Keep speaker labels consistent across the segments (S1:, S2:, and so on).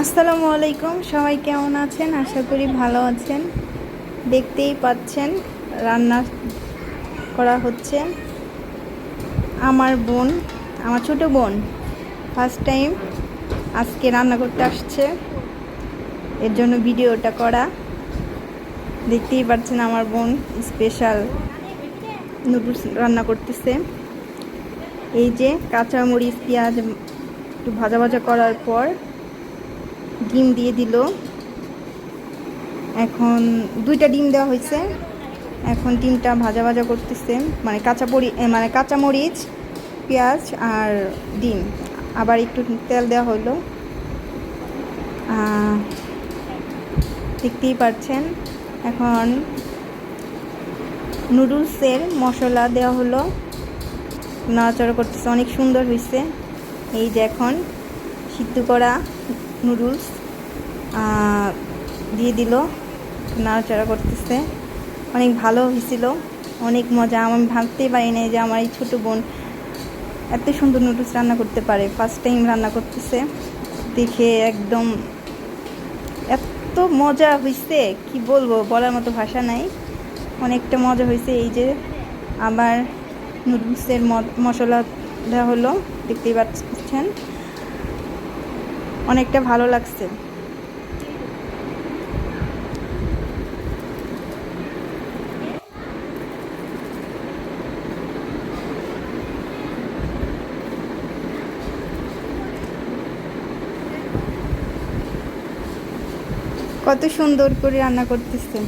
S1: আসসালামু আলাইকুম, সবাই কেমন আছেন? আশা করি ভালো আছেন। দেখতেই পাচ্ছেন, রান্না করা হচ্ছে। আমার বোন, আমার ছোট বোন ফার্স্ট টাইম আজকে রান্না করতে আসছে। এর জন্য ভিডিওটা করা। দেখতেই পাচ্ছেন, আমার বোন স্পেশাল নুডলস রান্না করতেছে। এই যে কাঁচা মরিচ পেঁয়াজ একটু ভাজা ভাজা করার পর ডিম দিয়ে দিল। এখন দুইটা ডিম দেওয়া হয়েছে। এখন ডিমটা ভাজা ভাজা করতেছে। মানে কাঁচা পরি মানে কাঁচা মরিচ, পেঁয়াজ আর ডিম। আবার একটু তেল দেওয়া হলো দেখতেই পাচ্ছেন এখন নুডলসের মশলা দেওয়া হলো। নাড়াচাড়া করতেছে। অনেক সুন্দর হয়েছে এই যে এখন সিদ্ধ করা নুডলস। দিয়ে দিল, নাড়াচাড়া করতেছে। অনেক ভালো হয়েছিল, অনেক মজা। আমি ভাবতেই পারি নাই যে আমার এই ছোটো বোন এত সুন্দর নুডলস রান্না করতে পারে। ফার্স্ট টাইম রান্না করতেছে। দেখে একদম এত মজা হয়েছে কি বলব, বলার মতো ভাষা নাই। অনেকটা মজা হয়েছে এই যে আবার নুডলসের মশলা দেওয়া হলো, দেখতেই পাচ্ছেন। অনেকটা ভালো লাগছে। কত সুন্দর করে রান্না করতেছে।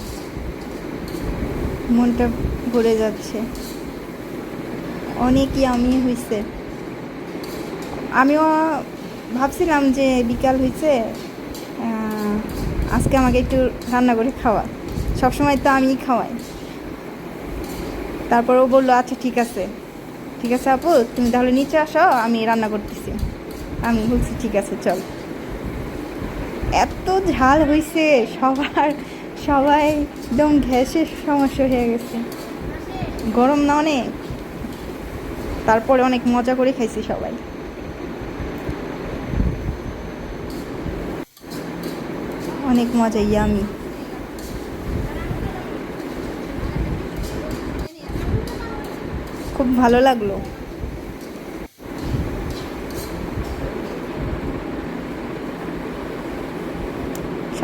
S1: মনটা ভরে যাচ্ছে। অনেকই আমি হয়েছে আমিও ভাবছিলাম যে বিকাল হয়েছে আজকে আমাকে একটু রান্না করে খাওয়া। সবসময় তো আমিই খাওয়াই। তারপর ও বলল আচ্ছা ঠিক আছে। ঠিক আছে আপু, তুমি তাহলে নিচে আসো, আমি রান্না করতেছি। আমি বলছি, ঠিক আছে, চল। এত ঝাল হয়েছে সবার, সবাই একদম গ্যাসের সমস্যা হয়ে গেছে। গরম না অনেক? তারপরে অনেক মজা করে খাইছি সবাই। অনেক মজা, ইয়ামি। খুব ভালো লাগল।